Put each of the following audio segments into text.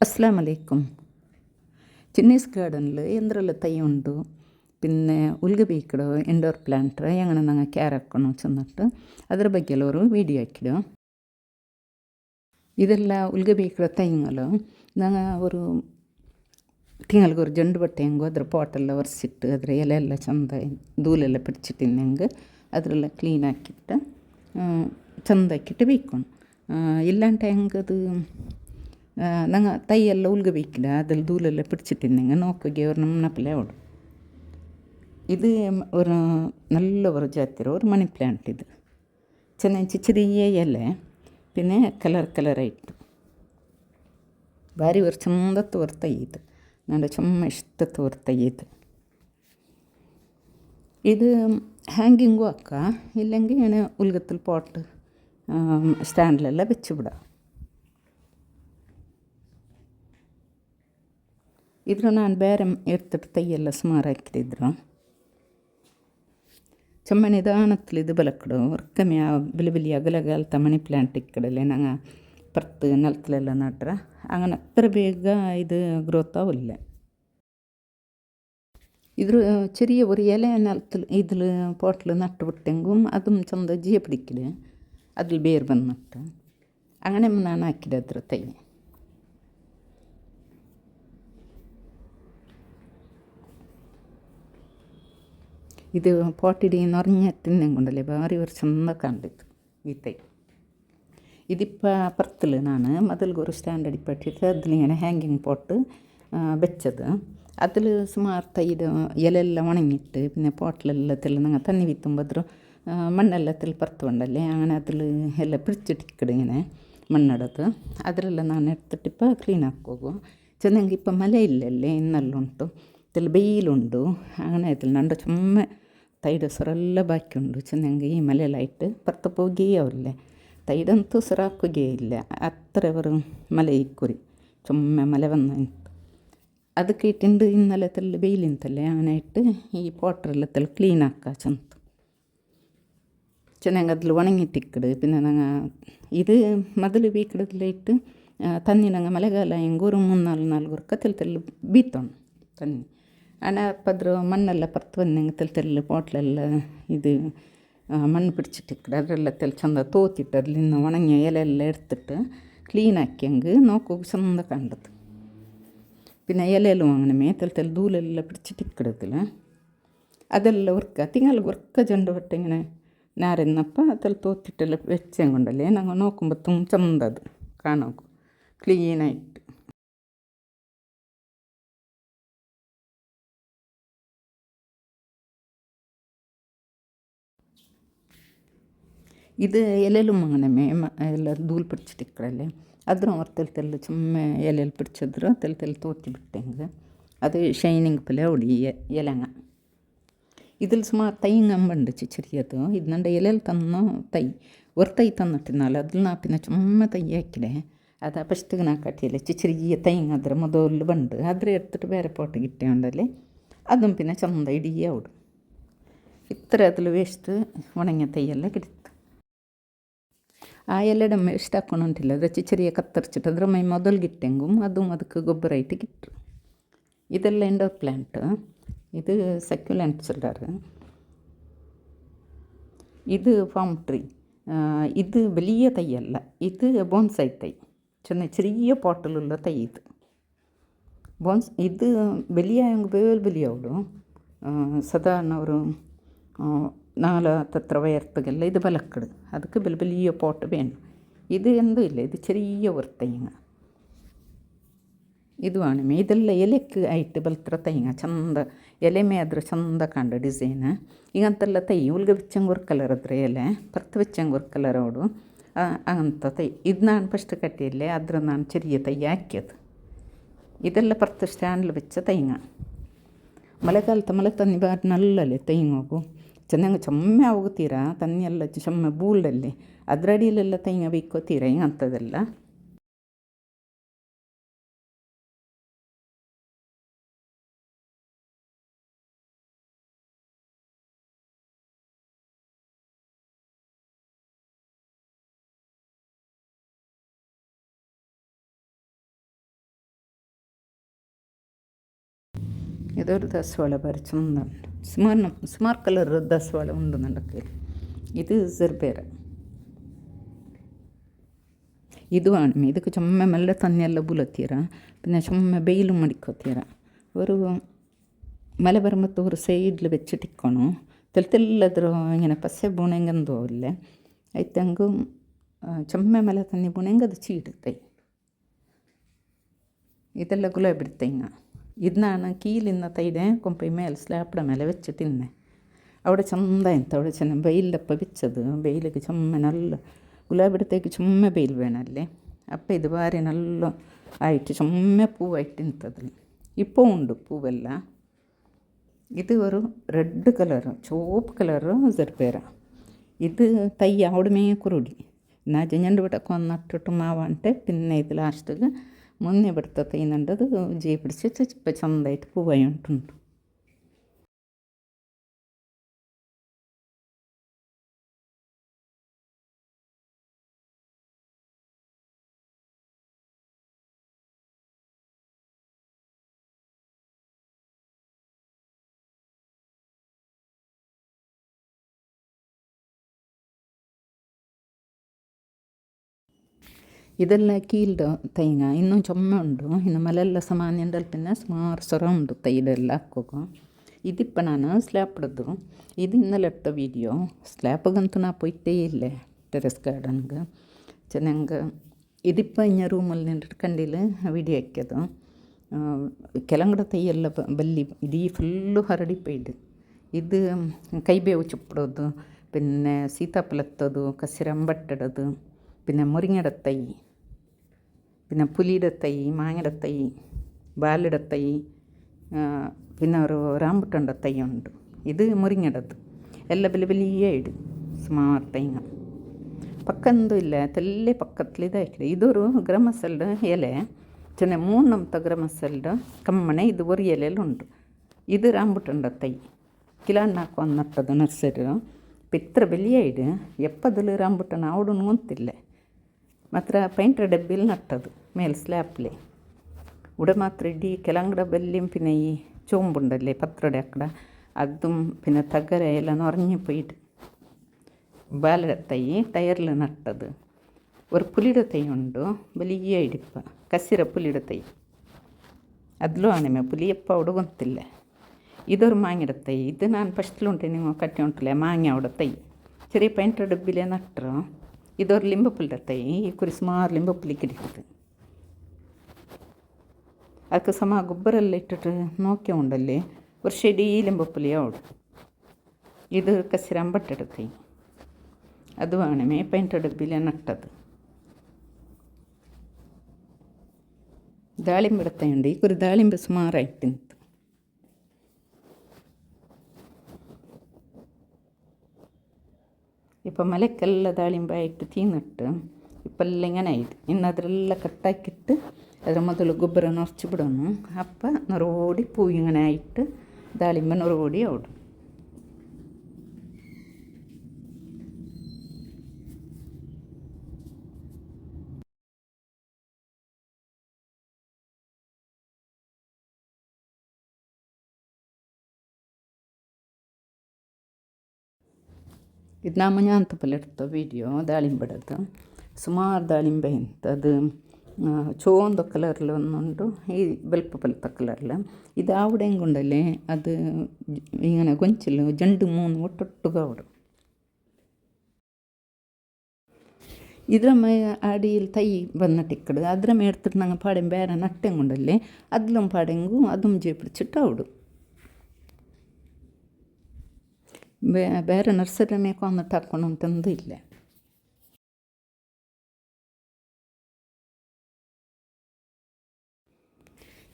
അസ്സാം അലൈക്കും ചിന്നീസ് ഗാർഡനിൽ എന്തെല്ലാം തൈയുണ്ട് പിന്നെ ഉൽഗബീക്കട ഇൻഡോർ പ്ലാന്റ് എങ്ങനെ ഞങ്ങൾ കെയറാക്കണോ ചെന്നിട്ട് അതിനെ പറ്റിയുള്ള ഒരു വീഡിയോ ആക്കിടും ഇതെല്ലാം ഉൽഗബീക്കട തൈങ്ങലോ ഞങ്ങൾ ഒരു തിങ്ങൾക്ക് ഒരു ജണ്ട് പട്ടയെങ്കോ അതിൽ പോട്ടെല്ലാം ഒരച്ചിട്ട് അതിൽ ഇലയെല്ലാം ചന്ത ധൂലെല്ലാം പിടിച്ചിട്ടുണ്ടെങ്കിൽ അതിലെല്ലാം ക്ലീനാക്കിയിട്ട് ചന്തക്കിട്ട് വയ്ക്കണം ഇല്ലാണ്ടെങ്കിൽ അത് നിങ്ങൾ തൈയെല്ലാം ഉൽഗ വയ്ക്കില്ല അതിൽ ಅದ್ರಲ್ಲಿ പിടിച്ചിട്ട് നിങ്ങൾ നോക്കുക ഒരു മണപ്പില അവിടെ ഇത് ഒരു നല്ല ഒരു ജാത്തിര ഒരു മണി പ്ലാന്റ് ഇത്. ചെന്നൈ ചെറിയ ഇല പിന്നെ കളർ കലറായിട്ട് ഭാര്യ ഒരു ചന്ത തോർത്ത ഇത്. നല്ല ചുമ്മ ഇഷ്ട തോർത്ത ഇത്. ഇത് ഹാങ്കിങ്ങും ആക്കാം. ഇല്ലെങ്കിൽ ഞാൻ ഉൽഗത്തിൽ പോട്ട് സ്റ്റാൻഡിലെല്ലാം വെച്ചുവിടാം ಇದ್ರ ನಾನು ಬೇರೆ ಎತ್ತಿಟ್ಟು ಎಲ್ಲ ಸುಮಾರು ಹಾಕಿದ್ರು ಚೊಮ್ಮೆ ನಿಧಾನತ್ತಲ್ಲಿ ಇದು ಬಲಕ್ಕಡು ಕಮ್ಮಿ ಬಿಲಿ ಬಿಲಿ ಅಗಲಗಲ್ ತಮಣಿ ಪ್ಲ್ಯಾಂಟ್ ಇಕ್ಕಡಲೆ ನಂಗೆ ಪರ್ತ್ ನೆಲತ್ತಲೆಲ್ಲ ನಟ್ರೆ. അങ്ങനെ അത്ര വേഗ ഇത് ഗ്രോത്ത് ആവില്ല ഇത് ചെറിയ ഒരു ഇല നിലത്തിൽ ഇതിൽ പോട്ടിൽ നട്ടുവിട്ടെങ്കും അതും സ്വന്തം ജീയ പിടിക്കൽ അതിൽ വേർ വന്നിട്ട് അങ്ങനെ നാണ് ആക്കിയത് അത്ര തൈ ഇത് പോട്ടിടിന്ന് ഉറഞ്ഞ തിന്നും കൊണ്ടല്ലേ വേറെ ഒരു ചെന്നൊക്കെ ഉണ്ട് ഇത് ഈ തൈ. ഇതിപ്പോൾ അപ്പുറത്തിൽ നാണ് മതിൽ മതിൽഗൂർ സ്റ്റാൻഡ് അടിപ്പറ്റിട്ട് അതിലിങ്ങനെ ഹാങ്കിങ് പോട്ട് വെച്ചത്. അതിൽ സുമാർ തൈര് ഇലയെല്ലാം ഉണങ്ങിയിട്ട് പിന്നെ പോട്ടിലെല്ലാത്തിൽ നിങ്ങൾ തന്നി വിത്തുമ്പോൾ മണ്ണെല്ലാത്തിൽ പുറത്തുണ്ടല്ലേ അങ്ങനെ അതിൽ എല്ലാം പിടിച്ചിട്ടിക്കട് ഇങ്ങനെ മണ്ണെടുത്ത്. അതിലെല്ലാം ഞാൻ എടുത്തിട്ട് ഇപ്പോൾ ക്ലീൻ ആക്കുമോ ചെന്നെങ്കിൽ ഇപ്പം മലയില്ലല്ലേ ഇന്നെല്ലാം ഉണ്ടു. ഇതിൽ വെയിലുണ്ട് അങ്ങനെ ഇതിൽ നണ്ട് ചുമ്മ ತೈಡು ಸೊರೆಲ್ಲ ಬಾಕಿ ಉಂಡು ಚೆನ್ನಾಗಿ ಈ ಮಲೆಯಲ್ಲಾಯ್ತು ಪರ್ತ ಹೋಗಿ ಅವರಲ್ಲೇ ತೈದಂತೂ ಸೊರಾಕುಗೆ ಇಲ್ಲ ಹತ್ರ ಅವರು ಮಲೆ ಇಕ್ಕುರಿ ചുമ്മ മല വന്നിട്ട് ಅದಕ್ಕೆ ಇಟ್ಟಿಂದು ഇന്നലെ തെല്ല് വെയിലിന്തല്ലേ അങ്ങനെ ഇട്ട് ഈ പോട്ടറെല്ലത്തിൽ ക്ലീൻ ആക്കുക ചെന്ത് ಚೆನ್ನಾಗಿ ಅದ್ರಲ್ಲಿ ಒಣಗಿಟ್ಟಿಕ್ಕಡು പിന്നെ ನಂಗೆ ಇದು ಮೊದಲು ಬೀಕಡದಲ್ಲಿಟ್ಟು ತನ್ನಿ ನಂಗೆ ಮಳೆಗಾಲ ಹೆಂಗೂರು ಮೂರು ನಾಲ್ಕು ನಾಲ್ಕು ಕತ್ತಲು ತೆಲ್ಲು ಬೀತೋಣ ತನ್ನಿ ಅನಾಪದ್ರ ಮಣ್ಣೆಲ್ಲ ಪರ್ತು ಬಂದಂಗೆ ತಲೆ ತಲೆ ಬಾಟ್ಲೆಲ್ಲ ಇದು மண் பிடிச்சிட்டு அதில் தெல் சந்த தோத்திட்டு அதுலேருந்து உணங்கிய இலையெல்லாம் எடுத்துட்டு க்ளீன் ஆக்கி அங்கு நோக்கு சொந்த கண்டது. பின்ன இலையில் வாங்கினமே தெல் தெல் தூளெல்லாம் பிடிச்சிட்டிக்கிறதுல ಅದೆಲ್ಲ ವರ್ಕ ತಿಂಗಳ ವರ್ಕ ಜಂಡು ಹೊಟ್ಟೆಂಗೆ ನಾರೆನ್ನಪ್ಪ ಅದೆಲ್ಲ ತೋತಿಟ್ಟೆಲ್ಲ ಬೆಚ್ಚಂಗೊಂಡಲ್ಲೇ ನಂಗೆ ನೋಕೊಂಬ ತುಂಬ ಚಂದದು ಕಾಣೋಕು ಕ್ಲೀನಾಗಿ ಇದು ಎಲೆಲು ಮಗನಮೆ ಎಲ್ಲ ಧೂಲ್ ಪಿಡ್ಚಿಟ್ಟಿಕ್ಕಳಲ್ಲಿ ಅದ್ರ ಅವ್ರು ತೆಲ್ ತೆಲ್ಲ ಸುಮ್ಮನೆ ಎಲೆಲಿ ಪಿಡ್ಚಿದ್ರು ತೆಲ್ ತೆಲ್ ತೋತಿ ಬಿಟ್ಟಂಗೆ അത് ഷൈനിങ് പോലെ ഒടിയ ഇലങ്ങ ഇതിൽ സുമാർ തൈങ്ങമ്പുണ്ട് ചെറിയത്. ഇതിനുണ്ട് ഇലയിൽ തന്ന തൈ. ഒരു തൈ തന്നിട്ടിരുന്നാൽ അതിൽ നാ പിന്നെ ചുമ്മാ തയ്യാക്കിടേ അത് ഫസ്റ്റ് നാ കട്ടിയില്ല ചെറിയ തൈങ്ങ അതിൽ മുതലിൽ ബണ്ട് അതിൽ എടുത്തിട്ട് വേറെ പോട്ട് കിട്ടിയുണ്ടല്ലേ? അതും പിന്നെ ചന്ത ഇടിയ ഓടും. ഇത്ര അതിൽ വേസ്റ്റ് ഉണങ്ങിയ തൈയെല്ലാം കിട്ടി. ಆ ಎಲೆಡ ಎಷ್ಟು ಹಾಕೊಂಡು ಹೊಂಟಿಲ್ಲ ಅದಕ್ಕೆ ചെറിയ ಕತ್ತರಿಸಿಟ್ಟು ಅದ್ರ ಮೈ ಮೊದಲಿಗಿಟ್ಟೆಂಗು ಅದು ಅದಕ್ಕೆ ಗೊಬ್ಬರ ಇಟ್ಟು ಗಿಟ್ರು ಇದೆಲ್ಲ ಇಂಡೋರ್ ಪ್ಲ್ಯಾಂಟ್ ಇದು ಸೆಕ್ಯುಲೆಂಟ್ சொல்கிறாரு ഇത് ഫാം ട്രീ ഇത് വലിയ തൈയല്ല ഇത് ബോൺസൈ തൈ ചെന്ന ചെറിയ പോട്ടിലുള്ള തൈ ഇത് ബോൺസ് ഇത് വലിയ വേൽ വലിയ ಅವಳು ಸಾಧಾರಣ ಅವರು നാല് തത്ര ഉയരത്തുകല്ല ഇത് ബലക്കട് ಅದಕ್ಕೆ വലിയ വലിയ പോട്ട് വേണം ഇത് എന്തും ഇല്ല ഇത് ചെറിയ ഒരു തേങ്ങ ಇದುವಾಣ ಇದೆಲ್ಲ ಎಲೆಕ್ಕೆ ಆಯ್ತು ಬಲ್ತ್ರ ತೈಂಗ ಚಂದ ಎಲೆ ಮೇ ಅದ್ರ ಚಂದ ಕಂಡ ಡಿಸೈನ್ ಈಗಂತೆಲ್ಲ ತೈ ಉಲ್ಗ ಬೆಚ್ಚಂಗೂರ್ ಕಲರ್ ಅದ್ರ ಎಲೆ ಪರ್ತ ಬೆಚ್ಚಂಗೂರ್ ಕಲರ್ ಅವಡು ಅಂತ ತೈ ಇದು ನಾನು ಫಸ್ಟ್ ಕಟ್ಟಿಯಲ್ಲೇ ಅದ್ರ ನಾನು ചെറിയ ತೈ ಹಾಕ್ಯದು ಇದೆಲ್ಲ ಪರ್ತ ಸ್ಟ್ಯಾಂಡ್ಲ್ വെച്ച തൈങ്ങ ಮಳೆಗಾಲದ ಮಳೆ ತನ್ನಿ ಬಾರಿ ನಲ್ಲಲೆ ತೈಂಗೋಗು ಚೆನ್ನಾಗಿ ಚೊಮ್ಮೆ ಹೋಗುತ್ತೀರಾ ತನ್ನೆಲ್ಲ ಚೊಮ್ಮೆ ಬೂಲ್ಡಲ್ಲಿ. ಅದರಡಿಯಲ್ಲೆಲ್ಲ ತೈಂಗ ಬೇಕೋತೀರಾ ఇదొരു దశవాళ పరిచయం ఉందండి స్మార్ స్మార్ కలర్ దశవాళ ఉందండి అక్కడ ఇది జర్బేర ಇದು ಅಣ್ಮೆ ಇದಕ್ಕೆ ಚೊಮ್ಮೆ ಮೆಲ್ಲ ತನ್ನೆಲ್ಲ ಬುಲತ್ತೀರ ಪಿನ್ನ ಚೊಮ್ಮೆ ಬೇಯಿಲು ಮಡಿಕೋತೀರ ಅವರು ಮಲೆ ಬರಮತ್ತು ಅವರು ಸೈಡ್ಲು ಬೆಚ್ಚ ಟಿಕ್ಕೋಣ ತೆಲ್ತೆಲ್ಲದ್ರ ಏನ ಪಸೆ ಬುಣೆಂಗಂದು ಅವಲ್ಲೇ ಆಯ್ತಂಗು ಚೊಮ್ಮೆ ಮಲೆ ತನ್ನೆ ಬುಣೆಂಗದು ಚೀಡುತ್ತೆ ಇದೆಲ್ಲ ಗುಲಾಬಿ ಬಿಡ್ತೈಂಗ ഇന്നാണ് കീലിന്ന തൈരെ കൊമ്പി മേലെ സ്ലാപ്പിട മേലെ വെച്ചിട്ടിന്നെ അവിടെ ചന്തായത്ത് അവിടെ ചെന്ന് വെയിലപ്പ വെച്ചത്. വെയിലേക്ക് ചുമ്മ നല്ല ഗുലാബിടത്തേക്ക് ചുമ്മ വെയിൽ വേണമല്ലേ അപ്പം ഇത് വാരി നല്ല ആയിട്ട് ചുമ്മ പൂവായിട്ട് നിൽത്തതിൽ ഇപ്പോൾ ഉണ്ട് പൂവല്ല. ഇത് ഒരു റെഡ് കളറ് ചുവപ്പ് കളറ് സെർബേര ഇത് തൈ അവിടെ മേ കുരുടി എന്നാൽ ഞണ്ട് വിടക്കം നട്ടിട്ട് മാവാണ്ട് പിന്നെ ഇത് ലാസ്റ്റിൽ മുന്നേ ഇവിടുത്തെ അത് നണ്ടത് ജീ പിടിച്ച് ഇപ്പം ചന്തായിട്ട് പൂവായി ಇದೆಲ್ಲ ಕೀಲ್ಡು ತೈಗ ಇನ್ನೂ ಚೊಮ್ಮೆ ಉಂಡು ಇನ್ನು ಮಲೆಲ್ಲ ಸಾಮಾನ್ಯಂಡಲ್ ಪಿನ್ನ ಸುಮಾರು ಸೊರ ಉಂಡು ತೈಡೆಲ್ಲ ಹಾಕೋಗು ಇದಿಪ್ಪ ನಾನು ಸ್ಲ್ಯಾಪ್ಡದ್ದು ಇದು ಇನ್ನೆಲ್ಲ ಎತ್ತ ವೀಡಿಯೋ ಸ್ಲ್ಯಾಪಗಂತೂ ನಾ ಪೊಯ್ತೇ ಇಲ್ಲೇ ಟೆರೆಸ್ ಗಾರ್ಡನ್ಗೆ ಚೆನ್ನಾಗ ഇതിപ്പോൾ ഇഞ്ഞ റൂമിൽ നിന്നിട്ട് കണ്ടില്ല വീഡിയോ ആക്കിയത് ಕೆಳಗಡೆ ತೈಯೆಲ್ಲ ಬಲ್ಲಿ ಇಡೀ ಫುಲ್ಲು ಹರಡಿಪೋಯ್ದು ಇದು ಕೈಬೇವು ಚುಪ್ಪಡೋದು പിന്നെ സീതാപ്പഴത്തത് കസിരമ്പട്ടിടത് പിന്നെ മുരിങ്ങയുടെ തൈ പിന്നെ പുലിയുടെ തൈ മാങ്ങയുടെ തൈ ബാലിയുടെ തൈ പിന്നെ ഒരു റാമ്പുട്ടൻ്റെ തൈ ഉണ്ട് ഇത് മുരിങ്ങടത് ಎಲ್ಲ വലിയ വലിയ ഇട് ಸುಮಾರು ಟೈಂಗ ಪಕ್ಕಂದು ಇಲ್ಲ ತೆಲ್ಲಿ ಪಕ್ಕತ್ಲಿದೆ ಹಾಕಿದೆ ಇದೊರು ಗ್ರಮಸಲ್ಡ್ ಎಲೆ ಚೆನ್ನ ಮೂರು ನಮ್ತ ಗ್ರಮಸಲ್ಡ್ ಕಮ್ಮನೆ ಇದು ಒಂದು ಎಲೆಯಲ್ಲಿ ಉಂಟು ಇದು ರಾಂಬುಟಂಡ ತೈ ಕಿಲಾಣ್ಣಾಕು ಅನ್ನತ್ತದು ನರ್ಸರಿ ಪಿತ್ರ ಬೆಲಿಯಾಯಿಡು ಎಪ್ಪದಲು ರಾಂಬುಟನ ಅವಡು ನೋಂತಿಲ್ಲ ಮಾತ್ರ ಪೈಂಟ್ರ ಡಬ್ಬಿಲ್ ನಟ್ಟದು ಮೇಲ್ ಸ್ಲ್ಯಾಪ್ಲೆ ಉಡ ಮಾತ್ರ ಇಡೀ ಕೆಲಂಗಡ ಬೆಲ್ಲಿಂಪಿನ ಈ ಚೋಂಬುಂಡಲ್ಲೇ ಪತ್ರಡೆ ಅಕ್ಕಡ ಅದ್ದು ಪಿನ ತಗರೆ ಎಲ್ಲ ನೊರഞ്ഞു പോയിട്ട് ബാലട തൈ ടയറിൽ നട്ടത് ഒരു പുലിയുടെ തൈ ഉണ്ട് വലിയ ഇടിപ്പ കസിര പുലിയുടെ തൈ അതിലും ആണിമേ പുലി എപ്പോൾ അവിടെ കൊത്തില്ല ഇതൊരു മാങ്ങയുടെ തൈ ഇത് ഞാൻ ഫസ്റ്റിലുണ്ടെങ്കിൽ കട്ടി ഉണ്ടല്ലേ മാങ്ങ അവിടെ തൈ ചെറിയ പൈൻ്റെ ഡബ്ബിലെ നട്ടറോ ಇದವ್ರ ಲಿಂಬಪುಲ್ದತ್ತೈ ಕುರಿ ಸುಮಾರು ಲಿಂಬಪುಲಿ ಗಿಡ ಅದಕ್ಕೆ ಸಮ ಗೊಬ್ಬರೆಲ್ಲ ಇಟ್ಟಿಟ್ಟು ನೋಕೆ ಉಂಡಲ್ಲಿ ವರ್ಷ ಇಡೀ ಲಿಂಬಪುಲಿ ಅವಳು ಇದು ಕಸಿರಂಬಟ್ಟೆಡತೈ ಅದು ಅಣಮೆ ಪೈಂಟಡ ಬಿಲೆ ನಟ್ಟದು ದಾಳಿಂಬೆ ಇಡತ್ತೈ ಉಂಡು ಈ ಕುರಿ ದಾಳಿಂಬೆ ಸುಮಾರು ಆಯ್ತೀನಿ ഇപ്പം മലക്കെല്ലാം താളിമ്പായിട്ട് തീന്നിട്ട് ഇപ്പം എല്ലാം ഇങ്ങനെ ആയത് ഇന്ന് അതിലെല്ലാം കട്ടാക്കിയിട്ട് അതിൽ മുതൽ ഗുബ്ര നിറച്ച് വിടുന്നു അപ്പം നിറോടി പൂയിങ്ങനെ ആയിട്ട് താളിമ്പ നിറോടി ആവിടും ಇದು ನಮ್ಮ ಜ್ಞಾನತಪಲ್ಲಿಡ್ತ ವಿಡಿಯೋ ದಾಳಿಂಬಡದು ಸುಮಾರು ದಾಳಿಂಬೆ ಇಂಥದ್ದು ಚೋಂದು ಕಲರ್ಲ ಒಂದುಂಡು ಈ ಬೆಲ್ಪ ಪಲ್ತ ಕಲರ್ಲ ಇದು ಆವಡೆ ಹೆಂಗುಂಡಲೆ ಅದು ಇಂಗನೆ ಗೊಂಚಲು ಜಂಡು ಮೂನು ಒಟ್ಟೊಟ್ಟುಗ ಆವಡು ಇದರ ಮೇ ಅಡಿಯಲ್ಲಿ ತೈ ಬಂದ ಟಿಕ್ಕಡು ಅದರ ಮೇಡ್ತಿಟ್ಟು ನಂಗೆ ಪಾಡೆಂ ಬೇರೆ ನಟ್ಟೆಂಗುಂಡಲ್ಲಿ ಅದ್ಲೊಂ ಪಾಡೆಂಗು ಅದುಂ ಜೇಪಿಡಿച്ചിട്ട് ಆವಡು ಬೇರೆ ನರ್ಸರಿ ಮೇಕೋ ಅನ್ನಿಟ್ಟು ಹಾಕ್ಕೊಂಡು ಅಂತಂದು ಇಲ್ಲ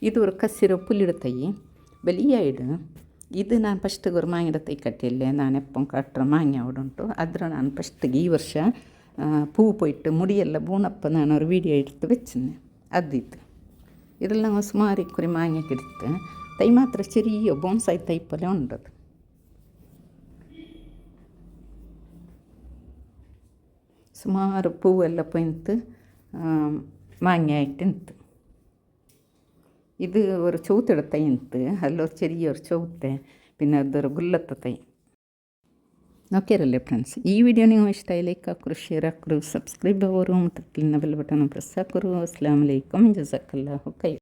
ಇದು ஒரு கசிற புல்லிடத்தை வெளியாயிடு ಇದು ನಾನು ಫಸ್ಟಿಗೆ ஒரு ಮಾಂಗಿಡತೈ ಕಟ್ಟಿಲ್ಲೆ ನಾನು ಎಪ್ಪಂ ಕಟ್ಟರೆ ಮಾಂಗ್ಯ ಉಂಟು ಅದರ ನಾನು ಫಸ್ಟಿಗೆ ಈ ವರ್ಷ பூ போயிட்டு முடியல பூனப்போ நான் ஒரு வீடியோ எடுத்து வச்சிருந்தேன் அது இது இதெல்லாம் சுமாரி குறி மாங்கி கிடைத்து தை மாத்திரம் ചെറിയ ബോൺസായി തൈ പോലെ ഉണ്ടത് ಸುಮಾರು ಪೂವೆಲ್ಲ ಪೊಯ್ತು ಮಾಂಗೆ ಆಯ್ತು ನಿಂತು ഇത് ഒരു ചൗത്തിയുടെ തൈ ഉണ്ട് അല്ലൊരു ചെറിയൊരു ചൗത്തെ പിന്നെ അതൊരു ಗುಲ್ಲತ್ತ ತೈ ನೋಕ್ಯಾರಲ್ಲೇ ಫ್ರೆಂಡ್ಸ್ ಈ ವಿಡಿಯೋ ನೀವು ಇಷ್ಟ ಲೈಕ್ ಹಾಕ್ರು ಶೇರ್ ಹಾಕ್ರು ಸಬ್ಸ್ಕ್ರೈಬ್ ಅವರು ಮತ್ತು bell button press ಹಾಕ್ರು Aslam alaikum ಜಜಾಕಲ್ಲ ಕೈ